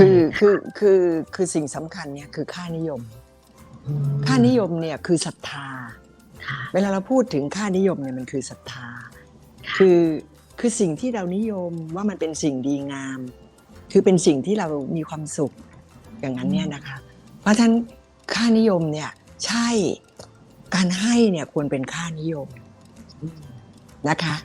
ด้วยคือคือคือคือสิ่งสำคัญเนี่ยคือค่านิยมมค่านิยมเนี่ยคือศรัทธาค่ะเวลาเราพูดถึงค่านิยมเนี่ยมันคือศรัทธา คือคือสิ่งที่เรานิยมว่ามันเป็นสิ่งดีงาม คือเป็นสิ่งที่เรามีความสุขอย่างนั้นเนี่ยนะคะ เพราะฉะนั้นค่านิยมเนี่ยใช่การให้เนี่ยควรเป็นค่านิยมอืมนะคะ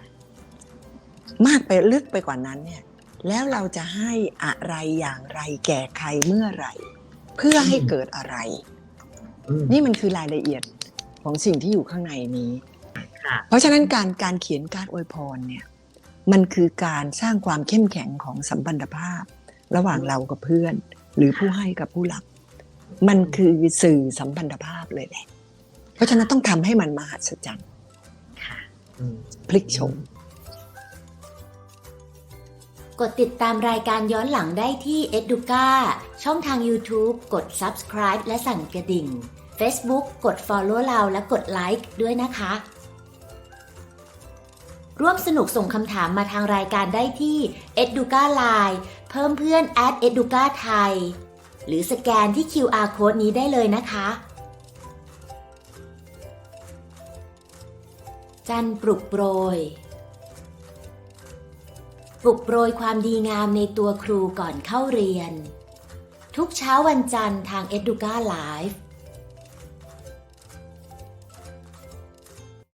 มากไปลึกไปกว่านั้นเนี่ย แล้วเราจะให้อะไรอย่างไรแก่ใครเมื่อไหร่ เพื่อให้เกิดอะไรอืมนี่มันคือรายละเอียดของสิ่งที่อยู่ข้างในนี้ค่ะเพราะฉะนั้นการการเขียนการอวยพรเนี่ย มันคือการสร้างความเข้มแข็งของสัมพันธภาพ ระหว่างเรากับเพื่อน หรือผู้ให้กับผู้รับ มันคือสื่อสัมพันธภาพเลยแหละ เพราะฉะนั้นต้องทำให้มันมหัศจรรย์อืมพลิกโฉม กดติดตามรายการย้อนหลังได้ที่ Educa ช่องทาง YouTube กด Subscribe และสั่นกระดิ่ง Facebook กด Follow เราและกดไลค์ด้วยนะคะ ร่วมสนุกส่งคำถามมาทางรายการได้ที่ Educa Line เพิ่มเพื่อน at Educa ไทย หรือสแกนที่ QR Code นี้ได้เลยนะคะ จันทร์ปลุกโปรย ปลุกโปรยความดีงามในตัวครูก่อนเข้าเรียน ทุกเช้าวันจันทร์ทาง Educa Live